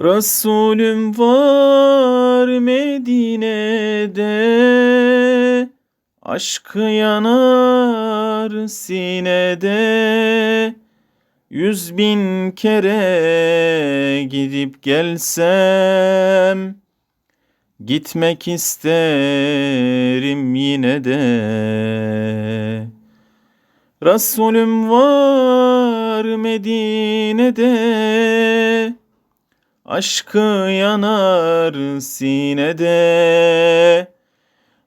Resulüm var Medine'de Aşkı yanar sinede. Yüz bin kere gidip gelsem Gitmek isterim yine de. Resulüm var Medine'de Aşkı yanar sinede.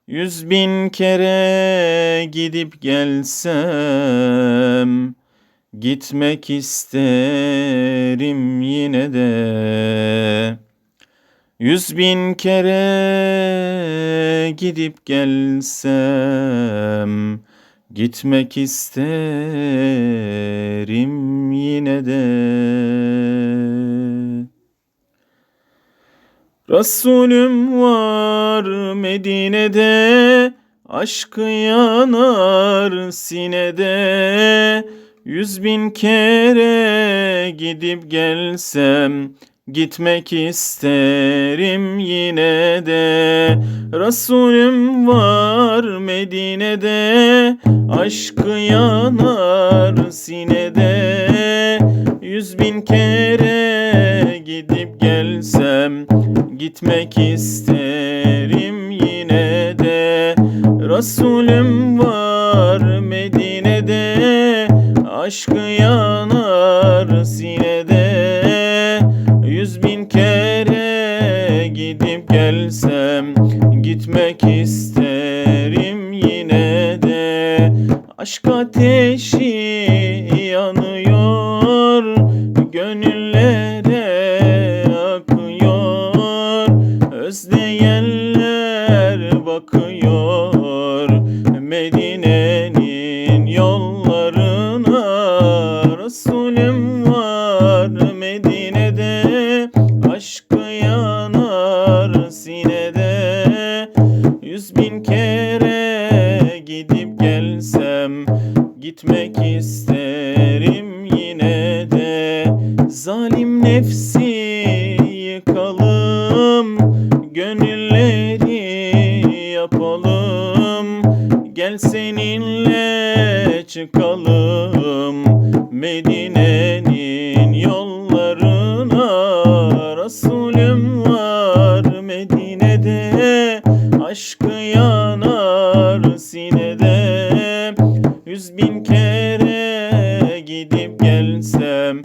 Yüz bin kere gidip gelsem Gitmek isterim yine de. Yüz bin kere gidip gelsem Gitmek isterim yine de Resulüm var Medine'de Aşkı yanar sinede. Yüz bin kere gidip gelsem Gitmek isterim yine de. Resulüm var Medine'de Aşkı yanar sinede. Yüz bin kere Gitmek isterim yine de. Resulüm var Medine'de Aşkı yanar sinede. Yüz bin kere gidip gelsem Gitmek isterim yine de. Aşk ateşi Yüz bin kere gidip gelsem Gitmek isterim yine de. Zalim nefsi yıkalım Gönülleri yapalım. Gel seninle çıkalım Medine'nin yollarına. Resulüm var Medine'de Aşkı yanar sinede. Yüz bin kere gidip gelsem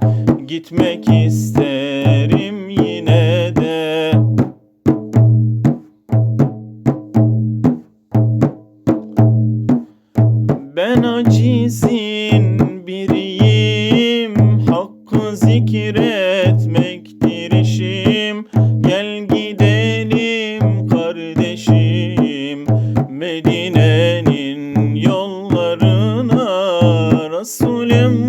Gitmek isterim yine de. Ben acizin Resulüm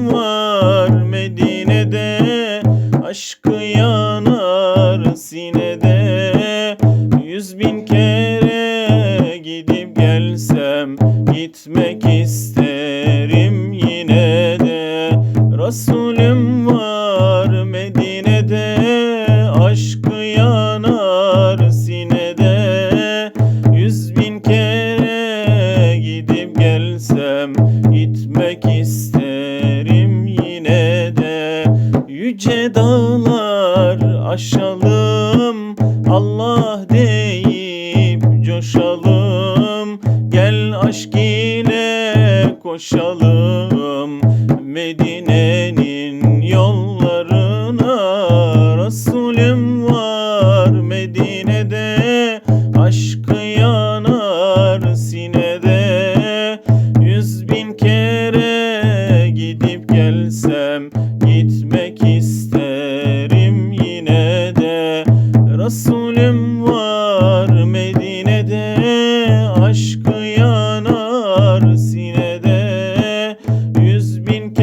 gelsem Gitmek isterim yine de. Yüce dağlar aşalım Allah deyip coşalım. Gel aşk ile koşalım Medine'nin yollarına. Resulüm var Medine'de Aşkı yanar sinede Resulüm var Medine'de Aşkı yanar sinede. Yüz bin